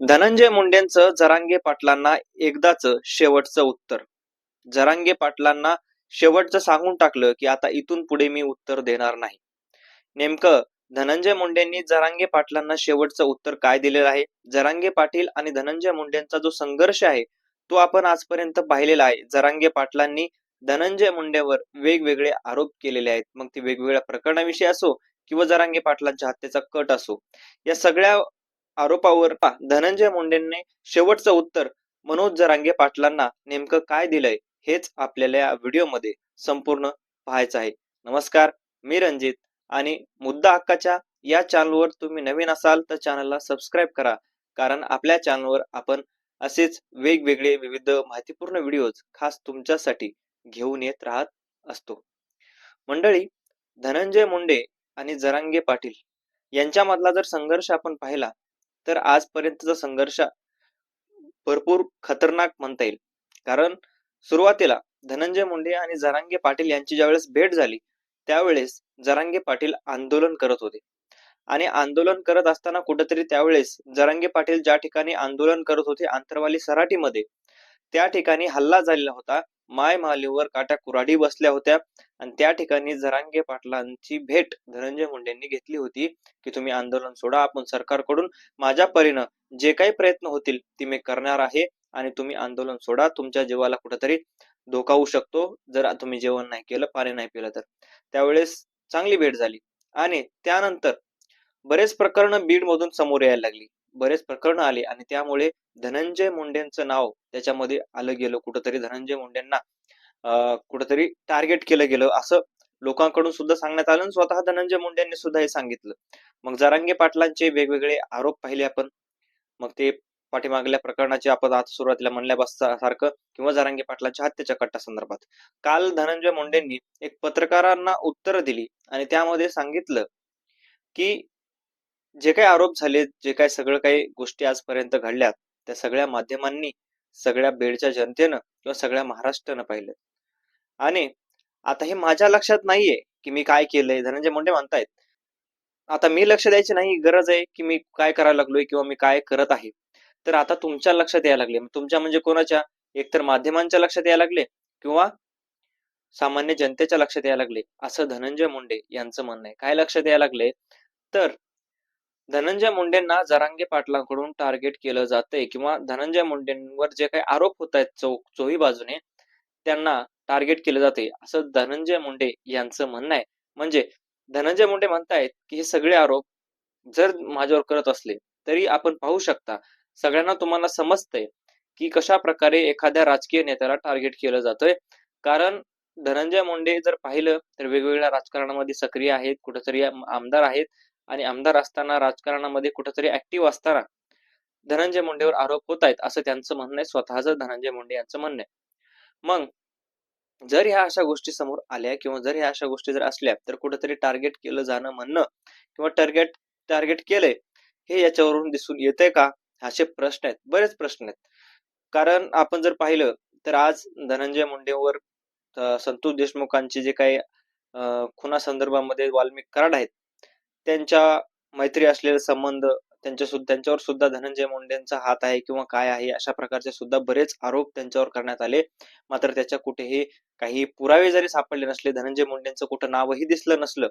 धनंजय मुंडेंचं जरांगे पाटलांना एकदाच शेवटचं उत्तर. जरांगे पाटलांना शेवटचं सांगून टाकलं की आता इथून पुढे मी उत्तर देणार नाही. नेमकं धनंजय मुंडेंनी जरांगे पाटलांना शेवटचं उत्तर काय दिलेलं आहे? जरांगे पाटील आणि धनंजय मुंडेंचा जो संघर्ष आहे तो आपण आजपर्यंत पाहिलेला आहे. जरांगे पाटलांनी धनंजय मुंडेवर वेगवेगळे आरोप केलेले आहेत. मग ते वेगवेगळ्या प्रकरणाविषयी असो किंवा जरांगे पाटलांच्या हत्येचा कट असो या सगळ्या आरोपावर धनंजय मुंडेंनी शेवटचं उत्तर मनोज जरांगे पाटलांना नेमकं काय दिलंय हेच आपल्याला या व्हिडिओमध्ये संपूर्ण पाहायचं आहे. नमस्कार मी रंजित आणि मुद्दा हक्काच्या या चॅनलवर तुम्ही नवीन असाल तर चॅनलला सबस्क्राईब करा. कारण आपल्या चॅनलवर आपण असेच वेगवेगळे विविध माहितीपूर्ण व्हिडिओज खास तुमच्यासाठी घेऊन येत राहत असतो. मंडळी धनंजय मुंडे आणि जरांगे पाटील यांच्यामधला जर संघर्ष आपण पाहिला तर आजपर्यंतचा संघर्ष भरपूर खतरनाक म्हणता येईल. कारण सुरुवातीला धनंजय मुंडे आणि जरांगे पाटील यांची ज्यावेळेस भेट झाली त्यावेळेस जरांगे पाटील आंदोलन करत होते. आणि आंदोलन करत असताना कुठेतरी त्यावेळेस जरांगे पाटील ज्या ठिकाणी आंदोलन करत होते आंतरवाली सराटीमध्ये त्या ठिकाणी हल्ला झालेला होता. माय मालीवर काट्या कुराडी बसल्या होत्या. आणि त्या ठिकाणी जरांगे पाटलांची भेट धनंजय मुंडेंनी घेतली होती की तुम्ही आंदोलन सोडा आपण सरकारकडून माझ्या परीनं जे काही प्रयत्न होतील ते मी करणार आहे आणि तुम्ही आंदोलन सोडा तुमच्या जीवाला कुठेतरी धोका होऊ शकतो. जर तुम्ही जेवण नाही केलं पाणी नाही पिलं तर. त्यावेळेस चांगली भेट झाली. आणि त्यानंतर बरेच प्रकरण बीड मधून समोर यायला लागली. बरेच प्रकरण आले आणि त्यामुळे धनंजय मुंडेंचं नाव त्याच्यामध्ये आलं गेलं कुठंतरी धनंजय मुंडेंना कुठंतरी टार्गेट केलं गेलं. असं लोकांकडून सुद्धा सांगण्यात आलं स्वतः धनंजय मुंडेंनी सुद्धा हे सांगितलं. मग जारांगे पाटलांचे वेगवेगळे आरोप पाहिले आपण. मग ते पाठीमागल्या प्रकरणाचे आपण आता सुरुवातीला म्हणल्या सारखं किंवा जारांगे पाटलांच्या हत्येच्या कट्टा संदर्भात काल धनंजय मुंडेंनी एक पत्रकारांना उत्तर दिली आणि त्यामध्ये सांगितलं की जे काही आरोप झाले जे काही सगळं काही गोष्टी आजपर्यंत घडल्यात त्या सगळ्या माध्यमांनी सगळ्या बेडच्या जनतेनं किंवा सगळ्या महाराष्ट्रानं पाहिलं. आणि आता हे माझ्या लक्षात नाहीये की मी काय केलंय धनंजय मुंडे म्हणतायत. आता मी लक्ष द्यायची नाही गरज आहे की मी काय करायला लागलोय किंवा मी काय करत आहे. तर आता तुमच्या लक्षात यायला लागले. तुमच्या म्हणजे कोणाच्या? एकतर माध्यमांच्या लक्षात यायला लागले किंवा सामान्य जनतेच्या लक्षात यायला लागले? असं धनंजय मुंडे यांचं म्हणणं आहे. काय लक्षात यायला लागले? तर धनंजय मुंडेंना जरांगे पाटलांकडून टार्गेट केलं जातंय किंवा धनंजय मुंडेंवर जे काही आरोप होत आहेत चौ चोही बाजूने त्यांना टार्गेट केलं जाते असं धनंजय मुंडे यांचं म्हणणं आहे. म्हणजे धनंजय मुंडे म्हणतायत की हे सगळे आरोप जर माझ्यावर करत असले तरी आपण पाहू शकता. सगळ्यांना तुम्हाला समजतंय की कशा प्रकारे एखाद्या राजकीय नेत्याला टार्गेट केलं जातंय. कारण धनंजय मुंडे जर पाहिलं तर वेगवेगळ्या राजकारणामध्ये सक्रिय आहेत कुठेतरी आमदार आहेत. आणि आमदार असताना राजकारणामध्ये कुठेतरी ऍक्टिव्ह असताना धनंजय मुंडेवर आरोप होत आहेत असं त्यांचं म्हणणं आहे. स्वतःच धनंजय मुंडे यांचं म्हणणं आहे. मग जर ह्या अशा गोष्टी समोर आल्या किंवा जर ह्या अशा गोष्टी जर असल्या तर कुठेतरी टार्गेट केलं जाणं म्हणणं किंवा टार्गेट टार्गेट केलंय हे याच्यावरून दिसून येतंय का? असे प्रश्न आहेत. बरेच प्रश्न आहेत. कारण आपण जर पाहिलं तर आज धनंजय मुंडेवर संतोष देशमुखांचे जे काही अं, खुना संदर्भामध्ये वाल्मिक कराड आहेत त्यांच्या मैत्री असलेले संबंध त्यांच्या सुद्धा त्यांच्यावर सुद्धा धनंजय मुंडेंचा हात आहे किंवा काय आहे अशा प्रकारचे सुद्धा बरेच आरोप त्यांच्यावर करण्यात आले. मात्र त्याच्या कुठेही काही पुरावे जरी सापडले नसले धनंजय मुंडेंचं कुठं नावही दिसलं नसलं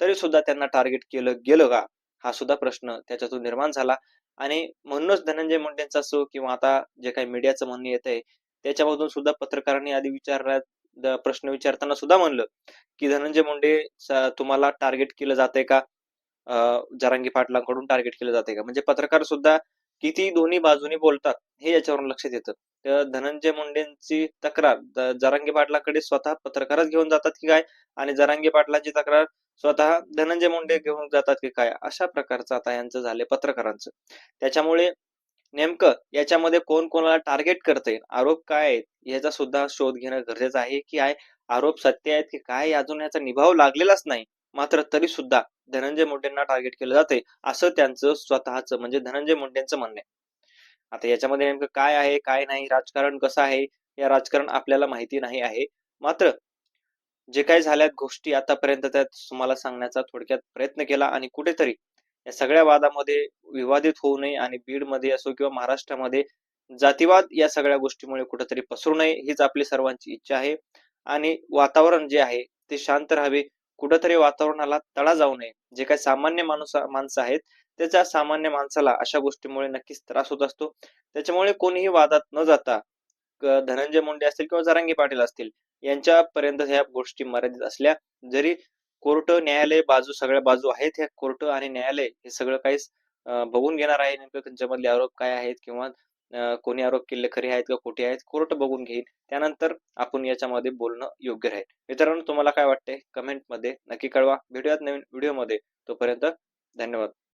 तरी सुद्धा त्यांना टार्गेट केलं गेलं का? हा सुद्धा प्रश्न त्याच्यातून निर्माण झाला. आणि म्हणूनच धनंजय मुंडेंचा असो किंवा आता जे काही मीडियाचं म्हणणं येत आहे त्याच्यामधून सुद्धा पत्रकारांनी आधी विचारण्यात प्रश्न विचारताना सुद्धा म्हणलं की धनंजय मुंडे तुम्हाला टार्गेट केलं जातंय का? जरांगी पाटलांकडून टार्गेट केलं जाते का? म्हणजे पत्रकार सुद्धा किती दोन्ही बाजूनी बोलतात हे याच्यावरून लक्षात येतं. तर धनंजय मुंडेंची तक्रार जरांगी पाटलाकडे स्वतः पत्रकारच घेऊन जातात की काय? आणि जरांगी पाटलांची तक्रार स्वतः धनंजय मुंडे घेऊन जातात की काय? अशा प्रकारचं आता यांचं झालंय पत्रकारांचं. त्याच्यामुळे नेमकं याच्यामध्ये कोण कोणाला टार्गेट करतंय? आरोप काय आहेत? याचा सुद्धा शोध घेणं गरजेचं आहे की आहे? आरोप सत्य आहेत की काय? अजून याचा निभाव लागलेलाच नाही. मात्र तरी सुद्धा धनंजय मुंडेंना टार्गेट केलं जाते असं त्यांचं स्वतःच म्हणजे धनंजय मुंडेंचं म्हणणं आहे. आता याच्यामध्ये नेमकं काय आहे काय नाही राजकारण कसं आहे या राजकारण आपल्याला माहिती नाही आहे. मात्र जे काही झाल्यात गोष्टी आतापर्यंत त्यात तुम्हाला सांगण्याचा थोडक्यात प्रयत्न केला आणि कुठेतरी या सगळ्या वादामध्ये विवादित होऊ नये आणि बीडमध्ये असो किंवा महाराष्ट्रामध्ये जातीवाद या सगळ्या गोष्टीमुळे कुठेतरी पसरू नये हीच आपली सर्वांची इच्छा आहे. आणि वातावरण जे आहे ते शांत राहावे कुठंतरी वातावरणाला तडा जाऊ नये. जे काही सामान्य माणूस माणसं आहेत त्याच्या सामान्य माणसाला अशा गोष्टीमुळे नक्कीच त्रास होत असतो. त्याच्यामुळे कोणीही वादात न जाता धनंजय मुंडे असतील किंवा जरांगी पाटील असतील यांच्यापर्यंत ह्या गोष्टी मर्यादित असल्या जरी कोर्ट न्यायालय बाजू सगळ्या बाजू आहेत ह्या कोर्ट आणि न्यायालय हे सगळं काही बघून घेणार आहे. नेमकं त्यांच्यामधले आरोप काय आहेत किंवा कोणी आरोप केले खरे आहेत का खोटे आहेत कोर्ट बघून घेईल त्यानंतर आपण याच्यामध्ये बोलणं योग्य राहील. मित्रांनो तुम्हाला काय वाटतंय? कमेंटमध्ये नक्की कळवा. भेटूयात नवीन व्हिडिओमध्ये. तोपर्यंत धन्यवाद.